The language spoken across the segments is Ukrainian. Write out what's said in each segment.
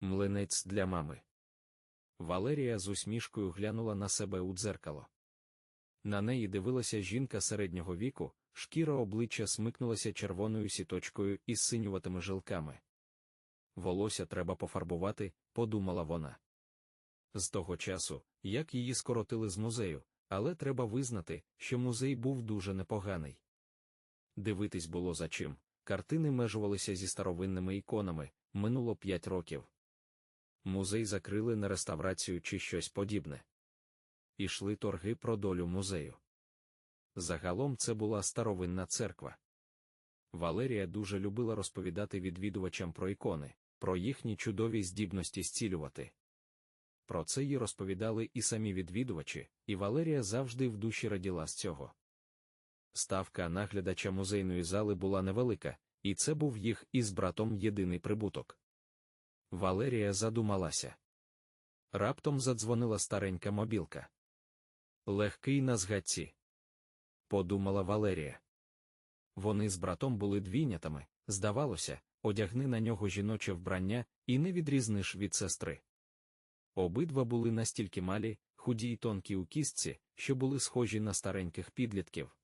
Млинець для мами. Валерія з усмішкою глянула на себе у дзеркало. На неї дивилася жінка середнього віку, шкіра обличчя смикнулася червоною сіточкою із синюватими жилками. Волосся треба пофарбувати, подумала вона. З того часу, як її скоротили з музею, але треба визнати, що музей був дуже непоганий. Дивитись було за чим. Картини межувалися зі старовинними іконами, минуло п'ять років. Музей закрили на реставрацію чи щось подібне. Ішли торги про долю музею. Загалом це була старовинна церква. Валерія дуже любила розповідати відвідувачам про ікони, про їхні чудові здібності зцілювати. Про це їй розповідали і самі відвідувачі, і Валерія завжди в душі раділа з цього. Ставка наглядача музейної зали була невелика, і це був їх із братом єдиний прибуток. Валерія задумалася. Раптом задзвонила старенька мобілка. Легкий на згадці. Подумала Валерія. Вони з братом були двійнятами, здавалося, одягни на нього жіноче вбрання і не відрізниш від сестри. Обидва були настільки малі, худі й тонкі у кістці, що були схожі на стареньких підлітків.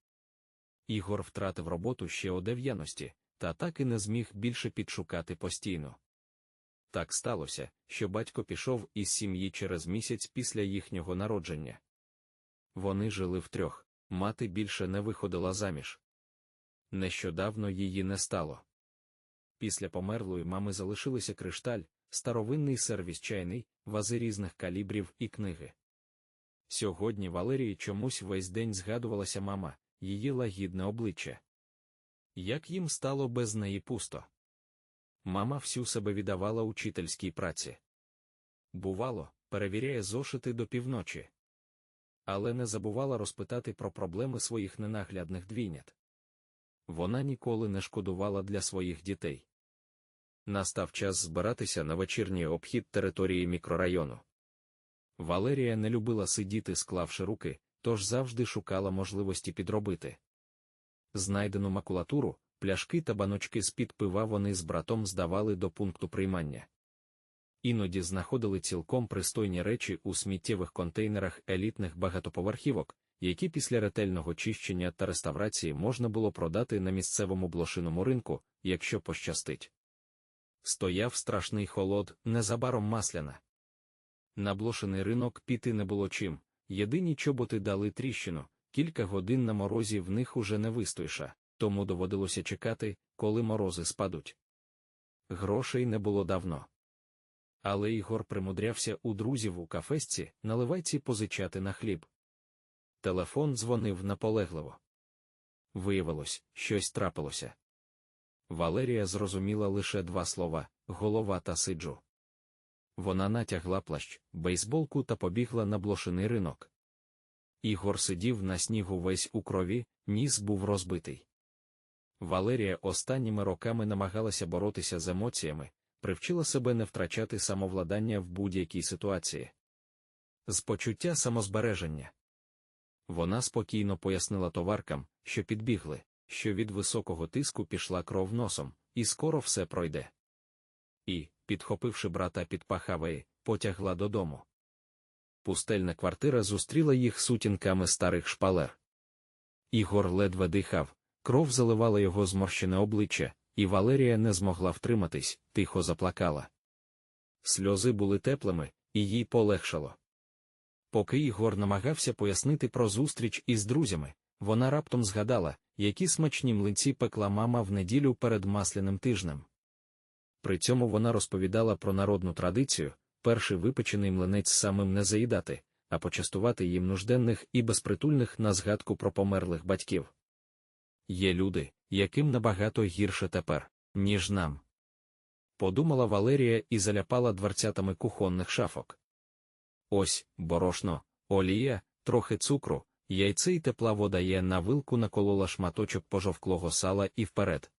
Ігор втратив роботу ще о дев'яності, та так і не зміг більше підшукати постійно. Так сталося, що батько пішов із сім'ї через місяць після їхнього народження. Вони жили втрьох, мати більше не виходила заміж. Нещодавно її не стало. Після померлої мами залишилися кришталь, старовинний сервіс чайний, вази різних калібрів і книги. Сьогодні Валерії чомусь весь день згадувалася мама, її лагідне обличчя. Як їм стало без неї пусто. Мама всю себе віддавала учительській праці. Бувало, перевіряє зошити до півночі. Але не забувала розпитати про проблеми своїх ненаглядних двійнят. Вона ніколи не шкодувала для своїх дітей. Настав час збиратися на вечірній обхід території мікрорайону. Валерія не любила сидіти, склавши руки, тож завжди шукала можливості підробити. Знайдену макулатуру, пляшки та баночки з-під пива вони з братом здавали до пункту приймання. Іноді знаходили цілком пристойні речі у сміттєвих контейнерах елітних багатоповерхівок, які після ретельного чищення та реставрації можна було продати на місцевому блошиному ринку, якщо пощастить. Стояв страшний холод, незабаром масляна. На блошений ринок піти не було чим, єдині чоботи дали тріщину, кілька годин на морозі в них уже не вистоїша, тому доводилося чекати, коли морози спадуть. Грошей не було давно. Але Ігор примудрявся у друзів у кафесці наливайці позичати на хліб. Телефон дзвонив наполегливо. Виявилось, щось трапилося. Валерія зрозуміла лише два слова голова та сиджу. Вона натягла плащ, бейсболку та побігла на блошиний ринок. Ігор сидів на снігу весь у крові, ніс був розбитий. Валерія останніми роками намагалася боротися з емоціями, привчила себе не втрачати самовладання в будь-якій ситуації. З почуття самозбереження. Вона спокійно пояснила товаркам, що підбігли, що від високого тиску пішла кров носом, і скоро все пройде. І, підхопивши брата під пахавеї, потягла додому. Пустельна квартира зустріла їх сутінками старих шпалер. Ігор ледве дихав, кров заливала його зморщене обличчя, і Валерія не змогла втриматись, тихо заплакала. Сльози були теплими, і їй полегшало. Поки Ігор намагався пояснити про зустріч із друзями, вона раптом згадала, які смачні млинці пекла мама в неділю перед масляним тижнем. При цьому вона розповідала про народну традицію перший випечений млинець самим не заїдати, а почастувати їм нужденних і безпритульних на згадку про померлих батьків. Є люди, яким набагато гірше тепер, ніж нам. Подумала Валерія і заляпала дверцятами кухонних шафок. Ось, борошно, олія, трохи цукру, яйце й тепла вода є на вилку наколола шматочок пожовклого сала і вперед.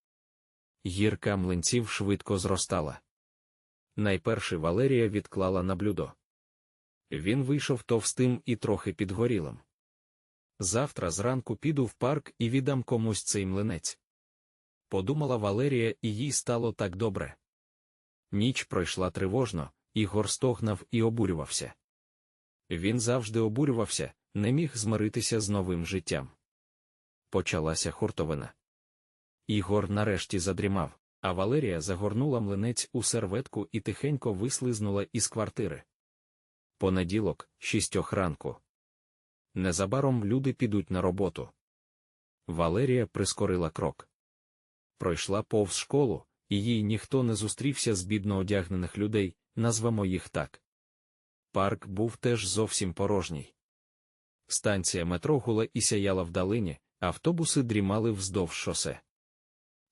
Гірка млинців швидко зростала. Найперше Валерія відклала на блюдо. Він вийшов товстим і трохи підгорілим. Завтра зранку піду в парк і віддам комусь цей млинець. Подумала Валерія, і їй стало так добре. Ніч пройшла тривожно, Ігор стогнав і обурювався. Він завжди обурювався, не міг змиритися з новим життям. Почалася хуртовина. Ігор нарешті задрімав, а Валерія загорнула млинець у серветку і тихенько вислизнула із квартири. Понеділок, шістьох ранку. Незабаром люди підуть на роботу. Валерія прискорила крок. Пройшла повз школу, і їй ніхто не зустрівся з бідно одягнених людей, назвемо їх так. Парк був теж зовсім порожній. Станція метро гула і сяяла вдалині, автобуси дрімали вздовж шосе.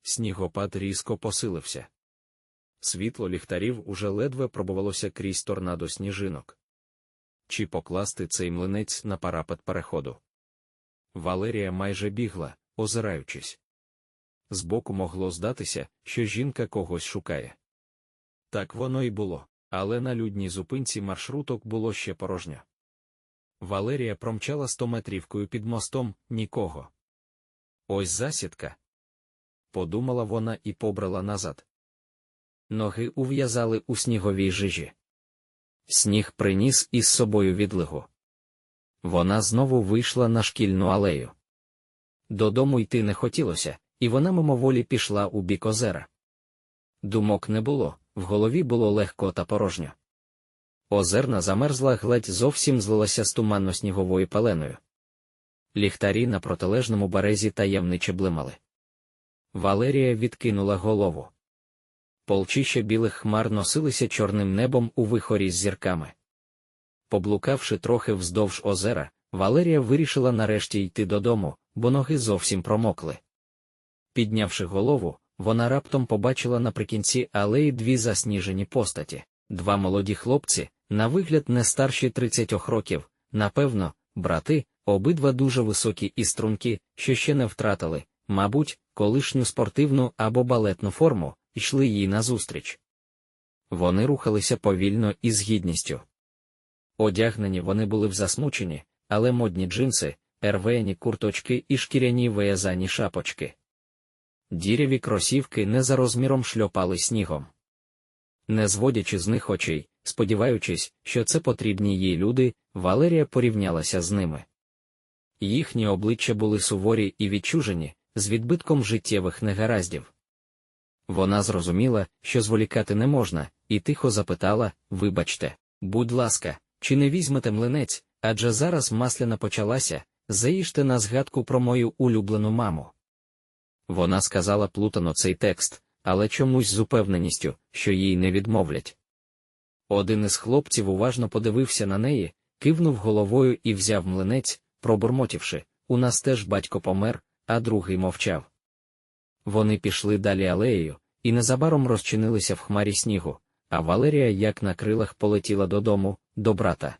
Снігопад різко посилився. Світло ліхтарів уже ледве пробувалося крізь торнадо сніжинок. Чи покласти цей млинець на парапет переходу? Валерія майже бігла, озираючись. Збоку могло здатися, що жінка когось шукає. Так воно й було, але на людній зупинці маршруток було ще порожньо. Валерія промчала стометрівкою під мостом нікого. Ось засідка. Подумала вона і побрала назад. Ноги ув'язали у сніговій жижі. Сніг приніс із собою відлигу. Вона знову вийшла на шкільну алею. Додому йти не хотілося, і вона мимоволі пішла у бік озера. Думок не було, в голові було легко та порожньо. Озерна замерзла гладь зовсім злилася з туманно-сніговою пеленою. Ліхтарі на протилежному березі таємниче блимали. Валерія відкинула голову. Полчища білих хмар носилися чорним небом у вихорі з зірками. Поблукавши трохи вздовж озера, Валерія вирішила нарешті йти додому, бо ноги зовсім промокли. Піднявши голову, вона раптом побачила наприкінці алеї дві засніжені постаті, два молоді хлопці, на вигляд не старші 30 років, напевно, брати, обидва дуже високі і струнки, що ще не втратили, мабуть, колишню спортивну або балетну форму, йшли їй назустріч. Вони рухалися повільно і з гідністю. Одягнені вони були в засмучені, але модні джинси, ервені курточки і шкіряні виязані шапочки. Діряві кросівки не за розміром шльопали снігом. Не зводячи з них очей, сподіваючись, що це потрібні їй люди, Валерія порівнялася з ними. Їхні обличчя були суворі і відчужені, з відбитком життєвих негараздів. Вона зрозуміла, що зволікати не можна, і тихо запитала Вибачте, будь ласка, чи не візьмете млинець, адже зараз масляна почалася, заїжте на згадку про мою улюблену маму. Вона сказала плутано цей текст, але чомусь з упевненістю, що їй не відмовлять. Один із хлопців уважно подивився на неї, кивнув головою і взяв млинець, пробурмотівши у нас теж батько помер, а другий мовчав. Вони пішли далі алеєю, і незабаром розчинилися в хмарі снігу, а Валерія як на крилах полетіла додому, до брата.